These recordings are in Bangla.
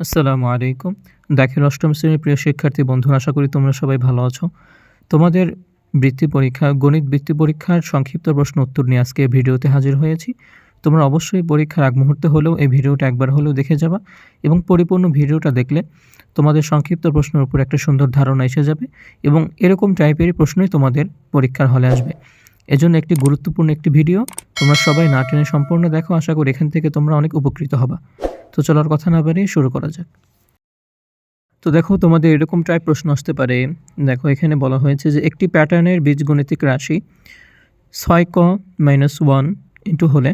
আসসালামু আলাইকুম। দাখিল অষ্টম শ্রেণির প্রিয় শিক্ষার্থী বন্ধু আশা করি তোমরা সবাই ভালো আছো। তোমাদের বৃত্তি পরীক্ষা, গণিত বৃত্তি পরীক্ষার সংক্ষিপ্ত প্রশ্ন উত্তর নিয়ে আজকে ভিডিওতে হাজির হয়েছি। তোমরা অবশ্যই পরীক্ষার আগ মুহূর্তে হলেও এই ভিডিওটা একবার হলেও দেখে যাবা এবং পরিপূর্ণ ভিডিওটা দেখলে তোমাদের সংক্ষিপ্ত প্রশ্নের উপর একটা সুন্দর ধারণা এসে যাবে এবং এরকম টাইপেরই প্রশ্নই তোমাদের পরীক্ষার হলে আসবে। এজন্য একটি গুরুত্বপূর্ণ একটি ভিডিও তোমরা সবাই না টেনে সম্পূর্ণ দেখো আশা করি এখান থেকে তোমরা অনেক উপকৃত হবা। তো চলো আর কথা না বাড়িয়ে শুরু করা যাক। তো দেখো, তোমাদের এরকম টাইপ প্রশ্ন আসতে পারে। দেখো, এখানে বলা হয়েছে যে একটি প্যাটার্নের বীজগণিতিক রাশি ছয় ক মাইনাস ওয়ান ইন্টু হলে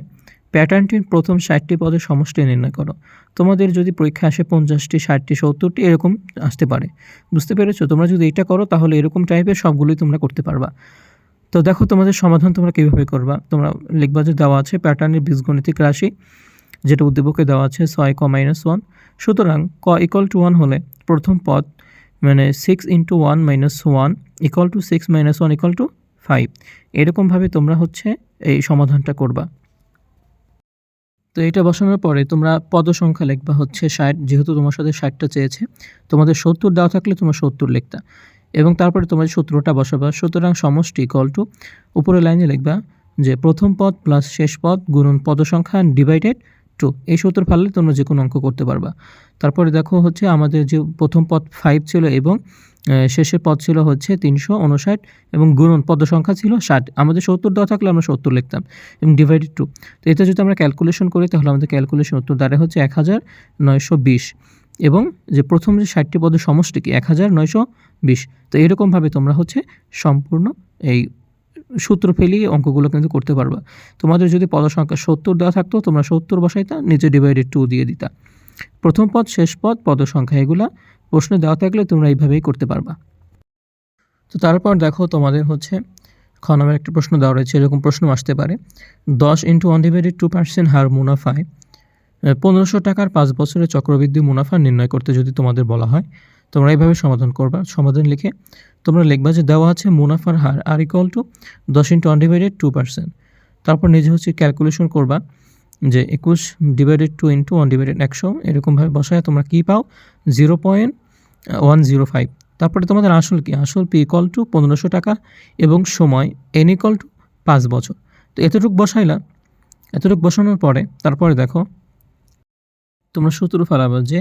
প্যাটার্নটির প্রথম ষাটটি পদের সমষ্টি নির্ণয় করো। তোমাদের যদি পরীক্ষা আসে পঞ্চাশটি, ষাটটি, সত্তরটি, এরকম আসতে পারে। বুঝতে পেরেছ? তোমরা যদি এটা করো, তাহলে এরকম টাইপের সবগুলোই তোমরা করতে পারবা। তো দেখো, তোমাদের সমাধান তোমরা কীভাবে করবা? তোমরা লিখবা যে দেওয়া আছে প্যাটার্নের বীজগণিতিক রাশি যেটা উদ্দীপকে দেওয়া আছে ছয় ক মাইনাস ওয়ান সুতরাং ক ইকুয়াল টু ওয়ান হলে প্রথম পদ মানে six into one minus one equal to six minus one equal to five এরকমভাবে তোমরা হচ্ছে এই সমাধানটা করবা। তো এটা বসানোর পরে তোমরা পদ সংখ্যা লিখবা হচ্ছে ষাট, যেহেতু তোমার সাথে ষাটটা চেয়েছে। তোমাদের সত্তর দেওয়া থাকলে তোমরা সত্তর লিখতা। এবং তারপরে তোমরা সত্তরটা বসাবা, সুতরাং সমষ্টি ইকুয়াল টু উপরের লাইনে লিখবা যে প্রথম পদ প্লাস শেষ পদ গুণন পদ সংখ্যা ডিভাইডেড টু এই সূত্র ফাললে তোমরা যে কোনো অঙ্ক করতে পারবা। তারপরে দেখো হচ্ছে আমাদের যে প্রথম পদ ফাইভ ছিল এবং শেষের পদ ছিল হচ্ছে তিনশো উনষাট এবং গুণন পদ সংখ্যা ছিল ষাট। আমাদের সত্তর দেওয়া থাকলে আমরা সত্তর লিখতাম এবং ডিভাইডেড টু তো এটা যদি আমরা ক্যালকুলেশন করি তাহলে আমাদের ক্যালকুলেশন উত্তর দাঁড়ায় হচ্ছে এক হাজার নয়শো বিশ এবং যে প্রথম যে ষাটটি পদের সমষ্টি কি? এক হাজার নয়শো বিশ। তো এরকমভাবে তোমরা হচ্ছে সম্পূর্ণ এই সূত্র ফেলিয়ে অঙ্কগুলো কিন্তু করতে পারবা। তোমাদের যদি পদ সংখ্যা সত্তর দেওয়া থাকতো, তোমরা সত্তর বসাইতা নিচে ডিভাইডেড টু দিয়ে দিতা। প্রথম পদ, শেষ পদ পদ সংখ্যা এগুলা। প্রশ্নে দেওয়া থাকলে তোমরা এইভাবেই করতে পারবা। তো তারপর দেখো তোমাদের হচ্ছে খ নামের একটা প্রশ্ন দেওয়া রয়েছে, এরকম প্রশ্ন আসতে পারে। দশ into one divided to percent হার মুনাফায় পনেরোশো টাকার পাঁচ বছরের চক্রবৃদ্ধি মুনাফা নির্ণয় করতে যদি তোমাদের বলা হয় তোমরা এইভাবে সমাধান করবা। সমাধান লিখে তোমরা লিখবা যে দেওয়া আছে মুনাফার হার আর ইকুয়াল টু দশ into one divided to percent তারপর নিজে হচ্ছে ক্যালকুলেশন করবা যে একুশ divided to into one divided একশো, এরকমভাবে বসায় তোমরা কী পাও? Zero point one zero five তারপরে তোমাদের আসল কি? আসল পি ইকল টু পনেরোশো টাকা এবং সময় এন ইকল টু পাঁচ বছর। তো এতটুকু বসাইলা। এতটুকু বসানোর পরে তারপরে দেখো তোমরা সূত্র ফেলাবে যে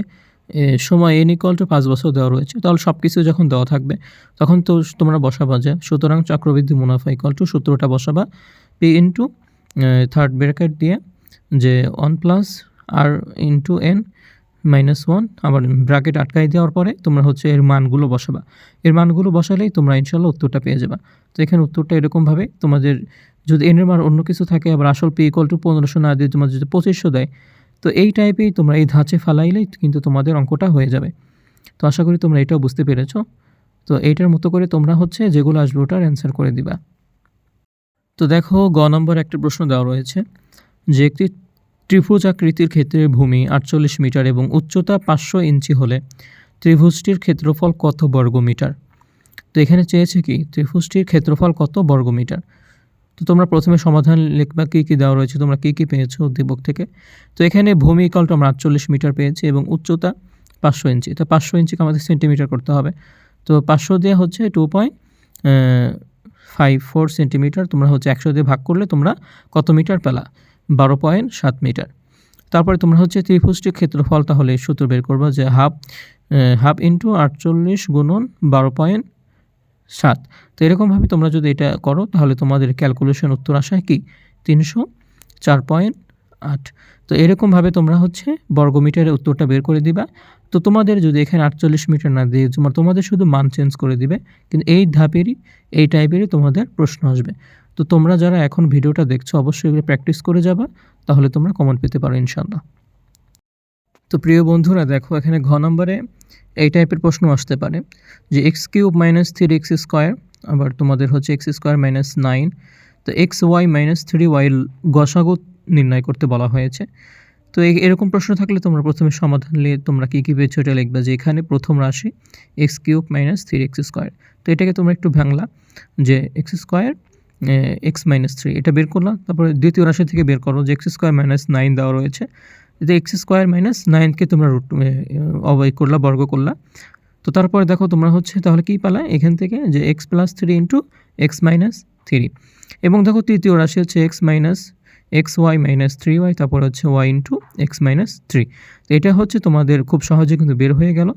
সময় এন ইকল টু পাঁচ বছর দেওয়া রয়েছে। তাহলে সব কিছু যখন দেওয়া থাকবে, তখন তো তোমরা বসাবা যে, সুতরাং চক্রবৃদ্ধি মুনাফা ইকল টু সূত্রটা বসাবা। পি ইন্টু থার্ড ব্র্যাকেট দিয়ে যে one plus R into N minus one আবার ব্র্যাকেট আটকাই দেওয়ার পরে তোমরা হচ্ছে এর মানগুলো বসাবা। এর মানগুলো বসালেই তোমরা ইনশাল্লাহ উত্তরটা পেয়ে যাবা। তো এখানে উত্তরটা এরকমভাবে, তোমাদের যদি এনের মান অন্য কিছু থাকে, আবার আসল পি ইকল টু পনেরোশো না দিয়ে তোমাদের যদি পঁচিশশো দেয় তো এই টাইপেই তোমরা এই ধাঁচে ফালাইলেই কিন্তু তোমাদের অঙ্কটা হয়ে যাবে। তো আশা করি তোমরা এটাও বুঝতে পেরেছ। তো এইটার মতো করে তোমরা হচ্ছে যেগুলো আসবে ওটার অ্যান্সার করে দিবা। তো দেখো গ নম্বর একটা প্রশ্ন দেওয়া রয়েছে। যে একটি ত্রিভুজ আকৃতির ক্ষেত্রে ভূমি আটচল্লিশ মিটার এবং উচ্চতা পাঁচশো ইঞ্চি হলে ত্রিভুজটির ক্ষেত্রফল কত বর্গ মিটার তো এখানে চেয়েছে কি, ত্রিভুজটির ক্ষেত্রফল কত বর্গ মিটার তো তোমরা প্রথমে সমাধান লিখবা, কী কী দেওয়া রয়েছে, তোমরা কী কী পেয়েছ উদ্দীপক থেকে। তো এখানে ভূমি ইকলটা আমরা আটচল্লিশ মিটার পেয়েছি এবং উচ্চতা পাঁচশো ইঞ্চি। তো পাঁচশো ইঞ্চিকে আমাদের সেন্টিমিটার করতে হবে। তো পাঁচশো দিয়ে হচ্ছে two point five four centimetre, তোমরা হচ্ছে একশো দিয়ে ভাগ করলে তোমরা কত মিটার পেলা? বারো পয়েন্ট সাত মিটার। তারপরে তোমরা হচ্ছে ত্রিভুজটির ক্ষেত্রফল তাহলে সূত্র বের করব যে হাফ হাফ ইন্টু আটচল্লিশ গুণন বারো পয়েন্ট সাত। তো এরকমভাবে তোমরা যদি এটা করো, তাহলে তোমাদের ক্যালকুলেশন উত্তর আসায় কি? তিনশো, চার পয়েন্ট আট। তো এরকমভাবে তোমরা হচ্ছে বর্গমিটারের উত্তরটা বের করে দিবা। তো তোমাদের যদি এখানে আটচল্লিশ মিটার না দিয়ে তোমার, তোমাদের শুধু মান চেঞ্জ করে দিবে, কিন্তু এই ধাপেরই, এই টাইপেরই তোমাদের প্রশ্ন আসবে। তো তোমরা যারা এখন ভিডিওটা দেখছ, অবশ্যই এগুলো প্র্যাকটিস করে যাবা, তাহলে তোমরা কমন পেতে পারো ইনশাল্লাহ তো প্রিয় বন্ধুরা, দেখো এখানে ঘ নম্বরে এই টাইপের প্রশ্ন আসতে পারে যে X cube minus three X square আবার তোমাদের হচ্ছে এক্স স্কোয়ার মাইনাস নাইন তো X Y minus three Y গসাগত নির্ণয় করতে বলা হয়েছে। তো এরকম প্রশ্ন থাকলে তোমরা প্রথমে সমাধান নিয়ে তোমরা কী কী পেয়েছ এটা লিখবে যে এখানে প্রথম রাশি X cube minus three X square তো এটাকে তোমরা একটু ভাঙলা যে X square X minus three এটা বের করলাম তারপরে দ্বিতীয় রাশি থেকে বের করো যে এক্স স্কোয়ার মাইনাস নাইন দেওয়া রয়েছে। যে এক্স স্কোয়ার মাইনাস নাইনকে তোমরা রুট অবয় করলা, বর্গ করলা। তো তারপরে দেখো তোমরা হচ্ছে তাহলে কী পালা? এখান থেকে যে X plus three into X minus three এবং দেখো তৃতীয় রাশি হচ্ছে X minus X Y minus three Y তারপর হচ্ছে Y into X minus three তো এটা হচ্ছে তোমাদের খুব সহজে কিন্তু বের হয়ে গেল।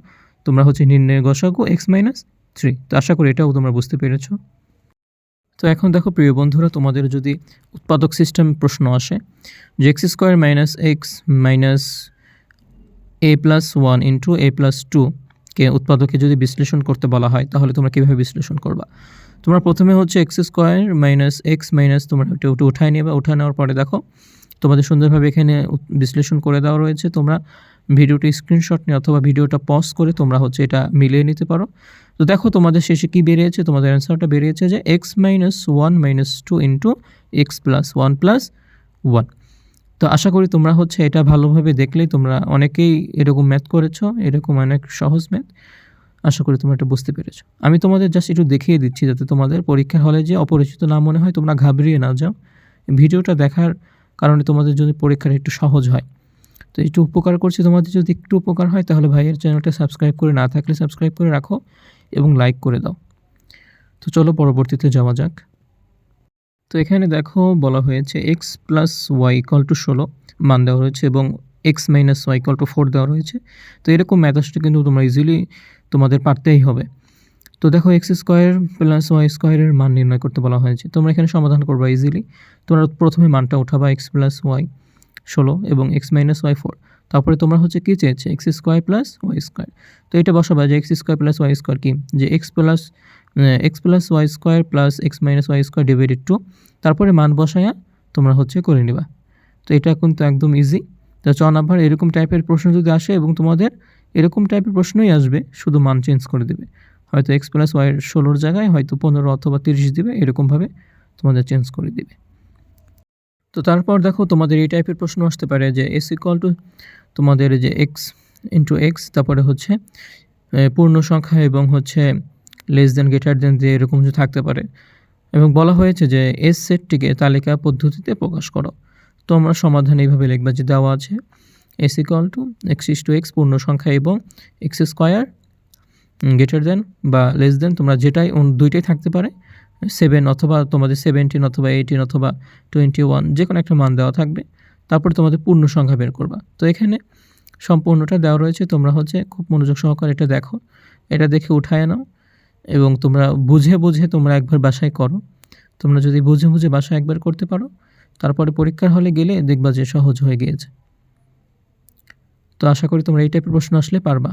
তোমরা হচ্ছে নির্ণয় গসাগু এক্স মাইনাস থ্রি তো আশা করি এটাও তোমরা বুঝতে পেরেছ। তো এখন দেখো, প্রিয় বন্ধুরা, তোমাদের যদি উৎপাদক সিস্টেম প্রশ্ন আসে, যে X square minus X minus A plus one into A plus two কে উৎপাদকে যদি বিশ্লেষণ করতে বলা হয়, তাহলে তোমরা কীভাবে বিশ্লেষণ করবা? তোমরা প্রথমে হচ্ছে X square minus X minus তোমরা একটু উঠায় নেবে। উঠায় নেওয়ার পরে দেখো, তোমাদের সুন্দরভাবে এখানে বিশ্লেষণ করে দেওয়া রয়েছে। তোমরা ভিডিওটি স্ক্রিনশট নিয়ে অথবা ভিডিওটা পজ করে তোমরা হচ্ছে এটা মিলিয়ে নিতে পারো। তো দেখো তোমাদের শেষে কী বেরিয়েছে? তোমাদের অ্যান্সারটা বেরিয়েছে যে X minus one minus two into X plus one plus one তো আশা করি তোমরা হচ্ছে এটা ভালোভাবে দেখলেই তোমরা অনেকেই এরকম ম্যাথ করেছ, এরকম অনেক সহজ ম্যাথ আশা করি তোমরা এটা বুঝতে পেরেছ। আমি তোমাদের জাস্ট একটু দেখিয়ে দিচ্ছি যাতে তোমাদের পরীক্ষার হলে যে অপরিচিত না মনে হয় তোমরা ঘাবড়িয়ে না যাও। ভিডিওটা দেখার কারণে তোমাদের যদি পরীক্ষাটা একটু সহজ হয়। তো একটু উপকার করছি তোমাদের যদি একটু উপকার হয়, তাহলে ভাইয়ের চ্যানেলটা সাবস্ক্রাইব করে না থাকলে সাবস্ক্রাইব করে রাখো এবং লাইক করে দাও। তো চলো পরবর্তীতে যাওয়া যাক। তো এখানে দেখো বলা হয়েছে X plus Y equal to ষোলো, মান দেওয়া রয়েছে এবং X minus Y equal to four দেওয়া রয়েছে তো এরকম ম্যাথ আসলে কিন্তু তোমরা ইজিলি তোমাদের পারতেই হবে। তো দেখো এক্স স্কোয়ার প্লাস ওয়াই স্কোয়ারের মান নির্ণয় করতে বলা হয়েছে। তোমরা এখানে সমাধান করবা ইজিলি তোমরা প্রথমে মানটা উঠাবা এক্স প্লাস ওয়াই ষোলো এবং এক্স মাইনাস ওয়াই ফোর তারপরে তোমরা হচ্ছে কী চেয়েছে? X square plus Y square তো এটা বসাবা যে X square plus Y square কি? যে X plus X plus Y square plus X minus Y square divided to তারপরে মান বসায়া তোমরা হচ্ছে করে নিবা। তো এটা কিন্তু একদম ইজি তো চ নাম্বার, এরকম টাইপের প্রশ্ন যদি আসে এবং তোমাদের এরকম টাইপের প্রশ্নই আসবে, শুধু মান চেঞ্জ করে দেবে। হয়তো এক্স প্লাস ওয়াইয়ের ষোলোর জায়গায়, হয়তো পনেরো অথবা তিরিশ দিবে, এরকমভাবে তোমাদের চেঞ্জ করে দিবে। তো তারপর দেখো তোমাদের এই টাইপের প্রশ্ন আসতে পারে যে এস ইকুয়াল টু তোমাদের যে এক্স ইন্টু এক্স তারপরে হচ্ছে পূর্ণ সংখ্যা এবং হচ্ছে লেস দেন গ্রেটার দেন দিয়ে এরকম কিছু থাকতে পারে। এবং বলা হয়েছে যে এস সেটটিকে তালিকা পদ্ধতিতে প্রকাশ করো। তো আমরা সমাধান এইভাবে লিখবা যে দেওয়া আছে S equal to X is two X পূর্ণ সংখ্যা এবং এক্স স্কোয়ার গ্রেটার দেন বা লেস দেন তোমরা যেটাই দুইটাই থাকতে পারে। সেভেন অথবা তোমাদের সেভেন্টিন অথবা এইটিন অথবা টোয়েন্টি ওয়ান যে কোনো একটা মান দেওয়া থাকবে। তারপর তোমাদের পূর্ণ সংখ্যা বের করবা। তো এখানে সম্পূর্ণটা দেওয়া রয়েছে, তোমরা হচ্ছে খুব মনোযোগ সহকারে এটা দেখো। এটা দেখে উঠায় নাও এবং তোমরা বুঝে বুঝে তোমরা একবার বাসায় করো। তোমরা যদি বুঝে বুঝে বাসায় একবার করতে পারো, তারপরে পরীক্ষার হলে গেলে দেখবা যে সহজ হয়ে গিয়েছে। তো আশা করি তোমরা এই টাইপের প্রশ্ন আসলে পারবা।